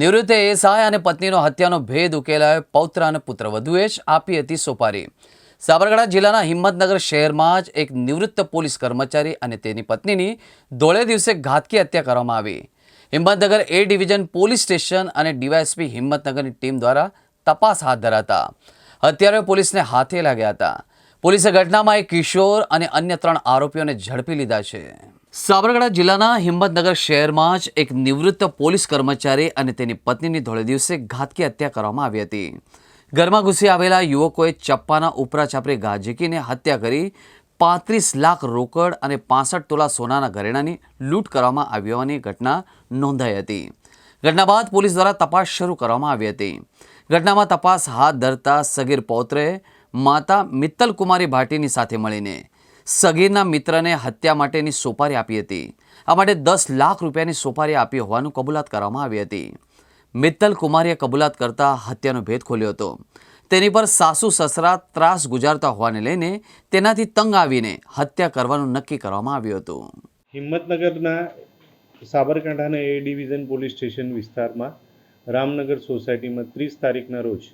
નિવૃત્ત એસઆઈ અને પત્નીનો હત્યાનો ભેદ ઉકેલાયો. પૌત્ર અને પુત્રવધુએ જ આપી હતી સોપારી. સાબરકાંઠા જિલ્લાના હિંમતનગર શહેરમાં જ એક નિવૃત્ત પોલીસ કર્મચારી અને તેની પત્નીની ધોળે દિવસે ઘાતકી હત્યા કરવામાં આવી. Himmatnagar A division police station અને ડીવાયએસપી હિંમતનગરની ટીમ દ્વારા તપાસ હાથ ધરાતા. હત્યારાઓ પોલીસને હાથે લાગ્યા હતા. પોલીસે ઘટનામાં એક કિશોર અને અન્ય ત્રણ આરોપીઓને ઝડપી લીધા છે. સાબરકાંઠા જિલ્લાના હિંમતનગર શહેરમાં જ એક નિવૃત્ત પોલીસ કર્મચારી અને તેની પત્નીની ધોળે દિવસે ઘાતકી હત્યા કરવામાં આવી હતી. ઘરમાં ઘૂસી આવેલા યુવકોએ ચપ્પાના ઉપરા છાપરે ઘા ઝીકીને હત્યા કરી પાંત્રીસ લાખ રોકડ અને પાસઠ તોલા સોનાના ઘરેણાની લૂંટ કરવામાં આવી હોવાની ઘટના નોંધાઈ હતી. ઘટના બાદ પોલીસ દ્વારા તપાસ શરૂ કરવામાં આવી હતી. ઘટનામાં તપાસ હાથ ધરતા સગીર પૌત્રે માતા મિત્તલ કુમારી ભાટીની સાથે મળીને સગીરના મિત્રને હત્યા માટેની સોપારી આપી હતી. આ માટે દસ લાખ રૂપિયાની સોપારી આપી હોવાનું કબૂલાત કરવામાં આવી હતી. મિત્તલ કુમારીએ કબૂલાત કરતા હત્યાનો ભેદ ખોલ્યો હતો. તેની પર સાસુ સસરા ત્રાસ ગુજારતા હોવાને લઈને તેનાથી તંગ આવીને હત્યા કરવાનું નક્કી કરવામાં આવ્યું હતું. હિંમતનગરના સાબરકાંઠાના એ ડિવિઝન પોલીસ સ્ટેશન વિસ્તારમાં રામનગર સોસાયટીમાં ત્રીસ તારીખના રોજ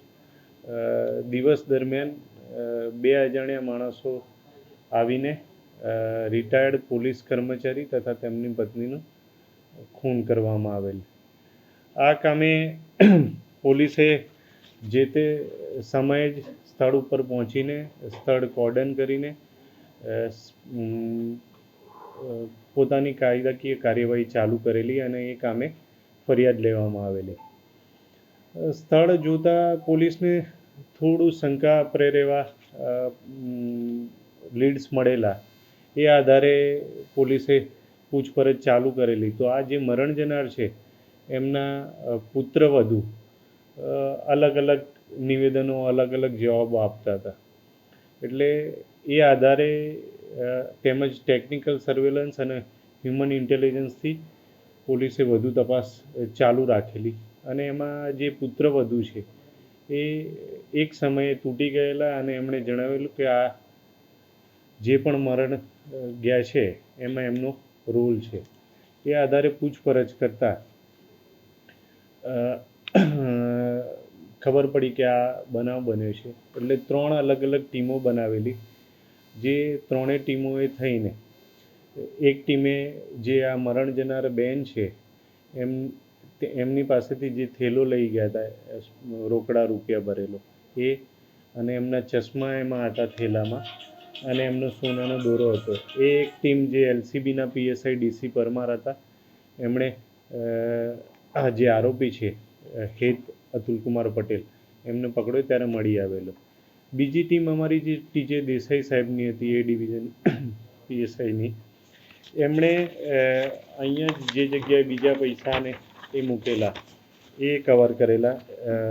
દિવસ દરમિયાન બે અજાણ્યા માણસો આવીને રિટાયર્ડ પોલીસ કર્મચારી તથા તેમની પત્નીનું ખૂન કરવામાં આવેલ. આ કામે પોલીસે જે તે સમયે જ સ્થળ ઉપર પહોંચીને, સ્થળ કોર્ડન કરીને પોતાની કાયદાકીય કાર્યવાહી ચાલુ કરેલી અને એ કામે ફરિયાદ લેવામાં આવેલી. સ્થળ જોતા પોલીસને થોડું શંકા, પ્રેરેવા લીડ્સ મળેલા, એ આધારે પોલીસે પૂછપરછ ચાલુ કરેલી. તો આ જે મરણ જનાર છે, એમના પુત્રવધુ અલગ અલગ નિવેદનો, અલગ અલગ જવાબો આપતા હતા. એટલે એ આધારે તેમજ ટેકનિકલ સર્વેલન્સ અને હ્યુમન ઇન્ટેલિજન્સથી પોલીસે વધુ તપાસ ચાલુ રાખેલી. અને એમાં જે પુત્રવધુ છે, એ એક સમયે તૂટી ગયેલા અને એમણે જણાવેલું કે આ જે પણ મરણ ગયા છે, એમાં એમનો રોલ છે. એ આધારે પૂછપરછ કરતાં ખબર પડી કે આ બનાવ બન્યો છે. એટલે ત્રણ અલગ અલગ ટીમો બનાવેલી. જે ત્રણેય ટીમોએ થઈને, એક ટીમે જે આ મરણ જનાર બેન છે, એમ એમની પાસેથી જે થેલો લઈ ગયા હતા રોકડા રૂપિયા ભરેલો, એ અને એમના ચશ્મા એમાં હતા થેલામાં અને એમનો સોનાનો દોરો હતો. એ એક ટીમ જે એલસીબીના પીએસઆઈ ડીસી પરમાર હતા, એમણે જે આરોપી છે હેત અતુલકુમાર પટેલ, એમને પકડ્યો ત્યારે મળી આવેલો. બીજી ટીમ અમારી જે ટીજે દેસાઈ સાહેબની હતી, એ ડિવિઝન પીએસઆઈની, એમણે અહીંયા જે જગ્યાએ બીજા પૈસાને એ મૂકેલા, એ કવર કરેલા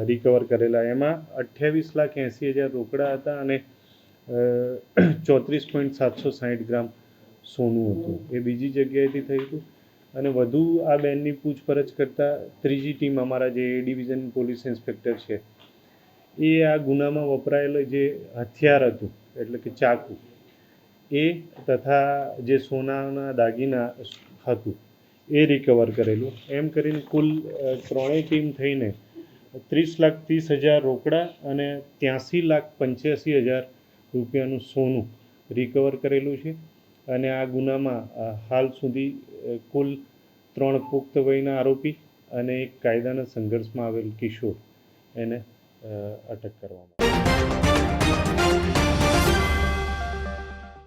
રિકવર કરેલા. એમાં અઠ્યાવીસ લાખ એંસી હજાર રોકડા હતા અને ચોત્રીસ પોઈન્ટ સાતસો સાહીઠ ગ્રામ સોનું હતું. એ બીજી જગ્યાએથી થયું હતું. અને વધુ આ બેનની પૂછપરછ કરતાં ત્રીજી ટીમ અમારા જે ડિવિઝન પોલીસ ઇન્સ્પેક્ટર છે, એ આ ગુનામાં વપરાયેલો જે હથિયાર હતું, એટલે કે ચાકુ, એ તથા જે સોનાના દાગીના હતું, એ રિકવર કરેલું. એમ કરીને કુલ ત્રણેય ટીમ થઈને ત્રીસ લાખ ત્રીસ હજાર રોકડા અને ત્યાંસી લાખ પંચ્યાસી હજાર રૂપિયાનું સોનું રિકવર કરેલું છે. અને આ ગુનામાં હાલ સુધી કુલ ત્રણ પુખ્ત વયના આરોપી અને એક કાયદાના સંઘર્ષમાં આવેલ કિશોર એને અટક કરવામાં